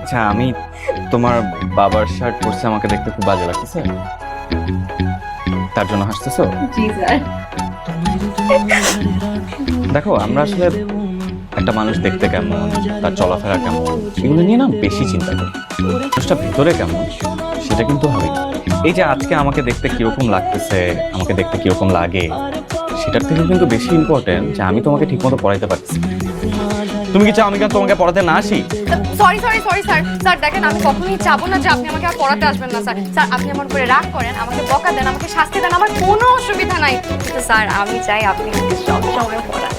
আচ্ছা আমি তোমার বাবার শার্ট পরছে আমাকে দেখতে খুব বাজে লাগতেছে। তার জন্য হাসতেছো? জি স্যার। দেখো আমরা আসলে একটা মানুষ দেখতে কেমন তার চলাফেরা কেমন এগুলো নিয়ে না বেশি চিন্তা করি। মানুষটা ভিতরে কেমন সেটা কিন্তু হবে এই যে আজকে আমাকে দেখতে কীরকম লাগতেছে আমাকে দেখতে কীরকম লাগে সেটার থেকে কিন্তু বেশি ইম্পর্টেন্ট যে আমি তোমাকে ঠিকমতো পড়াইতে পারছি তুমি কি চাও আমি কেন তোমাকে পড়াতে না আসি? Sorry sorry sorry sir sir দেখেন আমি কখনোই চাবো না যে আপনি আমাকে আর পড়াতে আসবেন না স্যার স্যার আপনি আমার উপরে রাগ করেন আমাকে বকা দেন আমাকে শাস্তি দেন আমার কোনো অসুবিধা নাই। কিন্তু স্যার আমি চাই আপনি সব সময় পড়ান।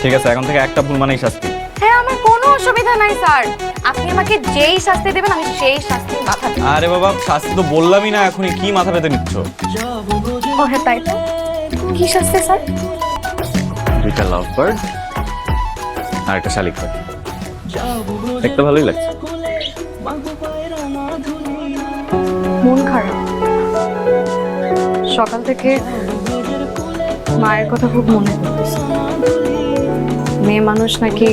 ঠিক আছে এখন থেকে একটা ভুল মানেই শাস্তি। হ্যাঁ আমার কোনো অসুবিধা নাই স্যার আপনি আমাকে যেই শাস্তি দেবেন আমি সেই শাস্তি মাথা আরে বাবা শাস্তি তো বললামই না এখনই কি মাথা পেতে নিচ্ছ? ও হ্যাঁ তাই তো। কি শাস্তি স্যার? দুইটা লাভ বার্ড আর একটা শালিক পাখি। দেখতে ভালোই লাগছে। মন খারাপ। সকাল থেকে মায়ের কথা খুব মনে পড়তেছে মেয়ে মানুষ নাকি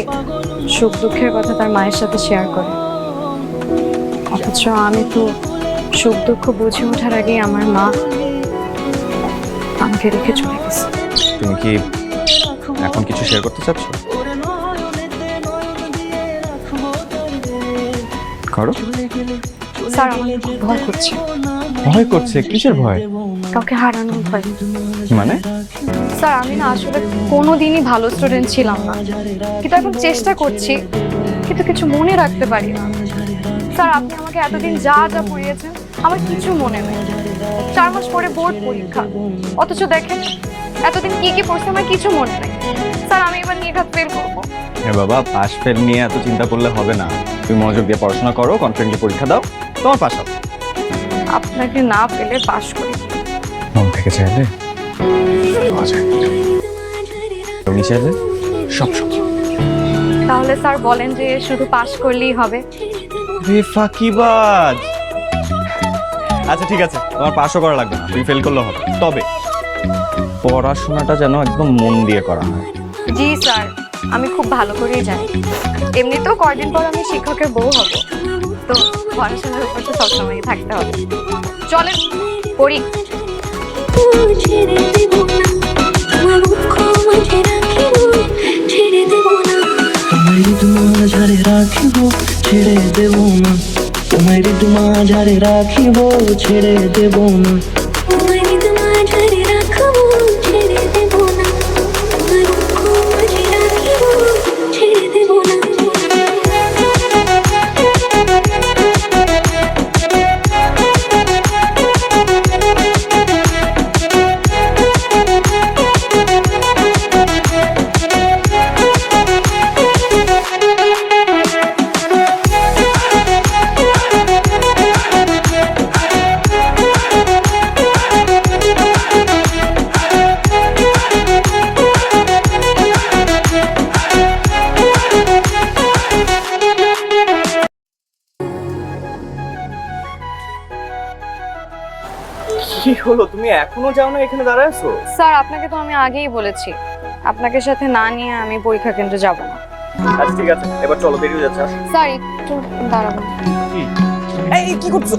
সুখ দুঃখের কথা তার মায়ের সাথে শেয়ার করে। অথচ আমি তো সুখ দুঃখ বুঝে ওঠার আগেই আমার মা আমাকে রেখে চলে গেছে। তুমি কি এখন কিছু শেয়ার করতে চাচ্ছ? করো। স্যার আমার খুব ভয় করছে। ভয় করছে? কিসের ভয়? কাউকে হারানোর ভয়। মানে? স্যার আমি না আসলে কোনোদিনই ভালো স্টুডেন্ট ছিলাম না। কিন্তু এখন চেষ্টা করছি কিন্তু কিছু মনে রাখতে পারি না। স্যার আপনি আমাকে এতদিন যা যা পড়িয়েছেন আমার কিছু মনে নেই। চার মাস পরে বোর্ড পরীক্ষা। অথচ দেখেন এতদিন কি কি পড়ছে আমার কিছু মনে নেই। স্যার আমি এবার নির্ঘাত ফেল করব। হ্যাঁ বাবা পাস ফেল নিয়ে এত চিন্তা করলে হবে না। তুমি মনোযোগ দিয়ে পড়াশোনা করো কনফিডেন্টলি পরীক্ষা দাও তোমার পাস হবে। আপনাকে না পেলে পাশ করি। মন থেকে চাইলে তুমি চাইলে সব সম্ভব। তাহলে স্যার বলেন যে শুধু পাশ করলেই হবে। রে ফাঁকিবাজ! আচ্ছা ঠিক আছে। তোমার পাশও করা লাগবে না। তুমি ফেল করলে হবে। তবে পড়াশোনাটা যেন একদম মন দিয়ে করা হয়। জি স্যার। আমি খুব ভালো করেই জানি। এমনিতেও কয়দিন পর আমি শিক্ষকের বউ হব। তো পড়াশোনার উপর তো সবসময় থাকতে হবে। চলেন পড়ি। ছেড়ে দেব না। তোমার মাঝারে মাঝে রাখিব ছেড়ে দেব না। হলো তুমি এখনও যাও না এখানে দাঁড়ায় আছো? স্যার আপনাকে তো আমি আগেই বলেছি। আপনাকে সাথে না নিয়ে আমি পরীক্ষা কেন্দ্রে যাব না। আচ্ছা ঠিক আছে। এবার চলো বেরিয়ে যাচ্ছে স্যার একটু দাঁড়াবেন এই কি করছ?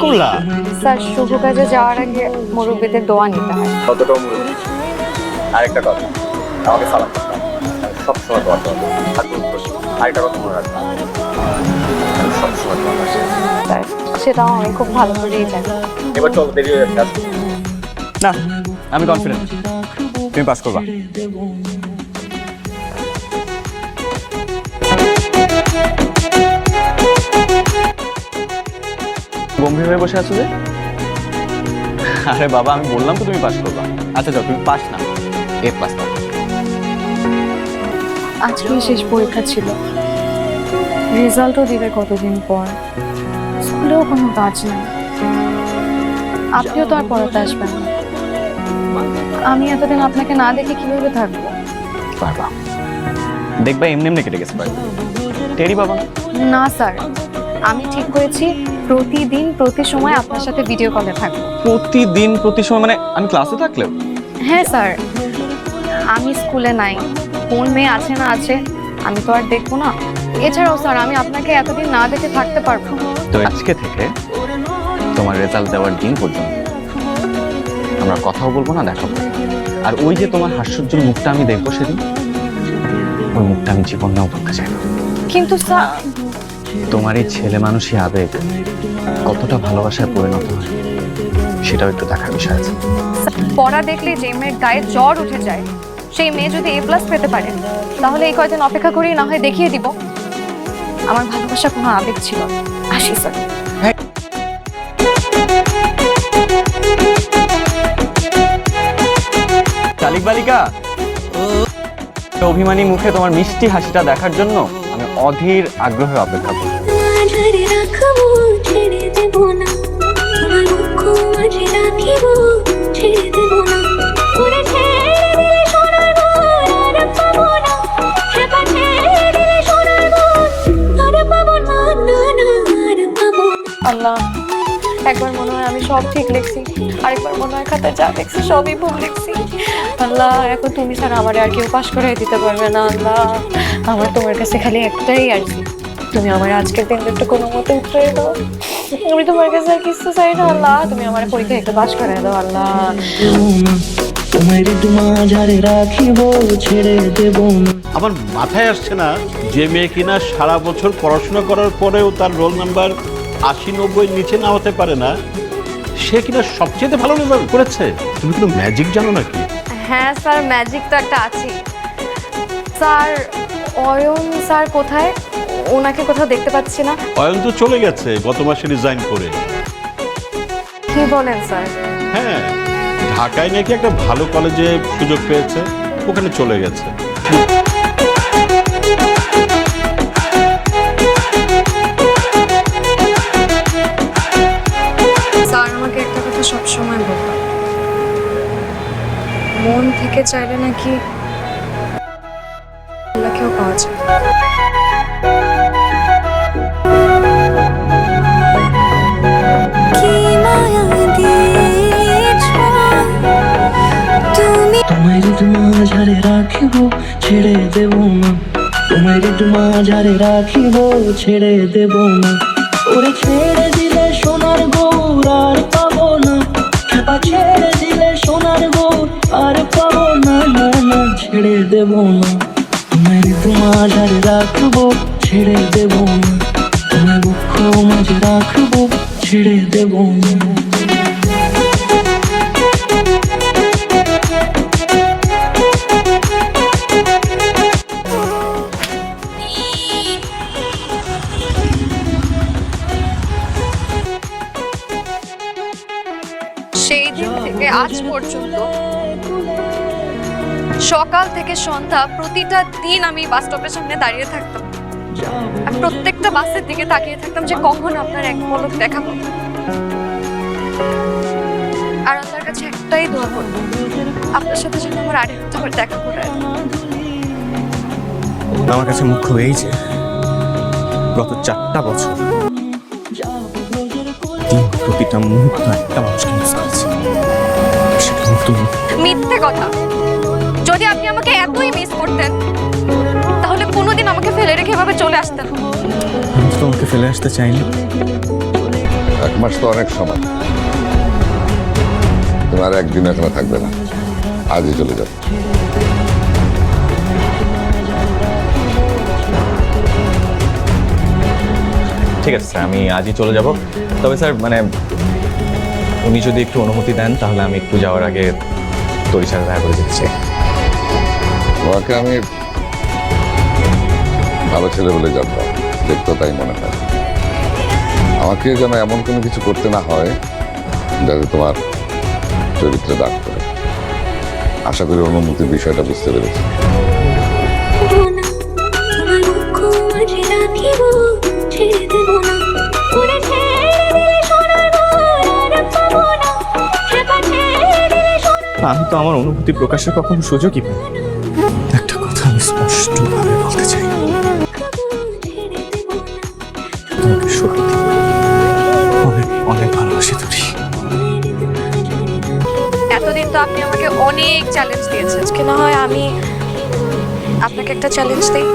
করলা স্যার শুভ কাজে যাওয়ার আগে মুরব্বীদের দোয়া নিতে হয়। কতটা মুরব্বী? আরেকটা কথা। আমাকে সালাম সবসময় থাকব আরেকটা কথা মনে রাখবা সবসময় স্যার সেটাও আমি খুব ভালো করেই জানি। এবার চলো দেরি হয়ে যাচ্ছে না আমি কনফিডেন্ট তুমি পাস করবা। গম্ভীর হয়ে বসে আছো যে? আরে বাবা আমি বললাম তো তুমি পাস করবা। আচ্ছা যাও তুমি পাস না এ পাস পাও আজকে শেষ পরীক্ষা ছিল। রেজাল্টও দিবে কতদিন পর? স্কুলেও কোনো কাজ নেই। আপনিও তো আর পড়াতে আসবেন না। আমি এতদিন আপনাকে না দেখে কীভাবে থাকব? পারবা দেখবা এমনি এমনি কেটে গেছে পারবে টেরি বাবা? না স্যার। আমি ঠিক করেছি প্রতিদিন প্রতি সময় আপনার সাথে ভিডিও কলে থাকব। প্রতিদিন প্রতি সময় মানে আমি ক্লাসে থাকলেও? হ্যাঁ স্যার। আমি স্কুলে নাই। কোন মেয়ে আছে না আছে আমি তো আর দেখব না। এছাড়াও স্যার আমি আপনাকে এতদিন না দেখে থাকতে পারব না। তো আজকে থেকে তোমার রেজাল্ট দেওয়ার দিন পর্যন্ত আমরা কথাও বলব না দেখাবো। আর ওই যে তোমার হাস্যোজ্জ্বল মুখটা আমি দেখব সেদিন ওই মুখটা আমি জীবনেও করতে চাই না। কিন্তু স্যার তোমার এই ছেলে মানুষই আবেগ কতটা ভালোবাসায় পরিণত হয় সেটাও একটু দেখার বিষয় আছে। পড়া দেখলে যে মেয়ের গায়ে জ্বর উঠে যায় সেই মেয়ে যদি এ প্লাস পেতে পারে তাহলে এই কয়দিন অপেক্ষা করেই না হয় দেখিয়ে দিব। আমার ভালোবাসা কোনো আবেগ ছিল। আসি স্যার। শালিক বালিকা অভিমানী মুখে তোমার মিষ্টি হাসিটা দেখার জন্য আমি অধীর আগ্রহে অপেক্ষা করি ছেড়ে দেব না। আল্লাহ। একবার মনে হয় আমি সব ঠিক লিখছি আরেকবার মনে হয় খাতায় যা লিখছি সবই ভুল লিখছি। আল্লাহ এখন তুমি ছাড়া আমার আর কেউ পাশ করে দিতে পারবে না আল্লাহ। আমার তোমার কাছে খালি একটাই আরজি তুমি আমার আজকের দিনটা একটু কোনো মতে উঠে দাও। আমি তোমার কাছে আর কিছু চাই না আল্লাহ। তুমি আমার পরীক্ষা একটু পাশ করে দাও আল্লাহ। আমার মাথায় আসছে না যে মেয়ে কিনা সারা বছর পড়াশোনা করার পরেও তার রোল নাম্বার আশি নব্বই নিচে না হতে পারে না সে কিনা সবচেয়ে ভালো রেজাল্ট করেছে? তুমি কোনো ম্যাজিক জানো নাকি? হ্যাঁ স্যার ম্যাজিক তো একটা আছে স্যার অয়ন স্যার কোথায়? ওনাকে কোথাও দেখতে পাচ্ছি না। অয়ন তো চলে গেছে গত মাসে রিজাইন করে। কি বলেন স্যার? হ্যাঁ ঢাকায় নাকি একটা ভালো কলেজে সুযোগ পেয়েছে ওখানে চলে গেছে। মন চাইলে নাকি আল্লাহকেও পাওয়া যায়। মাঝারে রাখিব ছেড়ে দেব না। তোমার মাঝারে রাখিব ছেড়ে দেব না। ওরে ছেড়ে দিলে সোনার গৌর আর পাবো না। খেপা ছেড়ে দিলে সোনার গৌর আর ছেড়ে দেব না। তোমার মাঝারে রাখব, ছেড়ে দেব না। তোমার দুঃখ মাঝে রাখব, ছেড়ে দেব না। আজ পর্যন্ত সকাল থেকে সন্ধ্যা প্রতিটা দিন আমি বাস স্টপের সামনে দাঁড়িয়ে থাকতাম। আর প্রত্যেকটা বাসের দিকে তাকিয়ে থাকতাম যে কখন আপনার এক পলক দেখা পাবো আর আল্লাহর কাছে একটাই দোয়া করব আপনার সাথে যেন আমার আরেকটা বার দেখা করে। আমার কাছে মুখ্য এই যে গত চারটা বছর প্রতিটা মুহূর্ত একটা মানুষকে মিস করেছি। মিথ্যে কথা। যদি আপনি আমাকে এতই মিস করতেন তাহলে কোনোদিন আমাকে ফেলে রেখে এভাবে চলে আসতেন। আমি তো তোমাকে ফেলে আসতে চাইনি। এক মাস তো অনেক সময়। তোমার একদিন এখানে থাকবে না। আজই চলে যাবে। ঠিক আছে স্যার আমি আজই চলে যাব। তবে স্যার মানে উনি যদি একটু অনুমতি দেন তাহলে আমি একটু যাওয়ার আগে তোর সাথে দেখা করে চাই। তোমাকে আমি ভালো ছেলে বলে জানতাম দেখতো তাই মনে হয়। আমাকে যেন এমন কোনো কিছু করতে না হয় যাতে তোমার চরিত্রে দাগ করে আশা করি অনুমতির বিষয়টা বুঝতে পেরেছি। আমি তো আমার অনুভূতি প্রকাশের কখনো সুযোগই পাই স্পষ্টভাবে বলতে চাই। এতদিন তো আপনি আমাকে অনেক চ্যালেঞ্জ দিয়েছেন। আজকে না হয় আমি আপনাকে একটা চ্যালেঞ্জ দিই।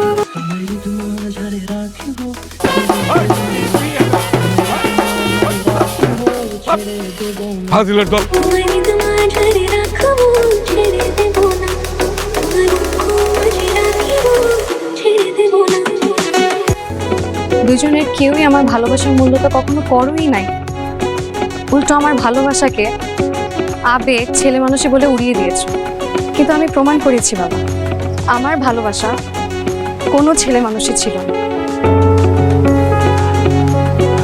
হাজিলের দল। দুজনের কেউই আমার ভালোবাসার মূল্য তো কখনো করোই নাই। উল্টো আমার ভালোবাসাকে আবেগ ছেলে মানুষে বলে উড়িয়ে দিয়েছে। কিন্তু আমি প্রমাণ করেছি বাবা, আমার ভালোবাসা কোনো ছেলে মানুষই ছিল না।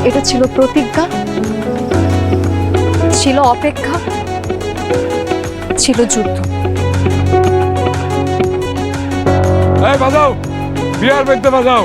এটা ছিল প্রতিজ্ঞা, ছিল অপেক্ষা, ছিল যুদ্ধ। বাজাও, বিয়ার বেঁধতে বাজাও।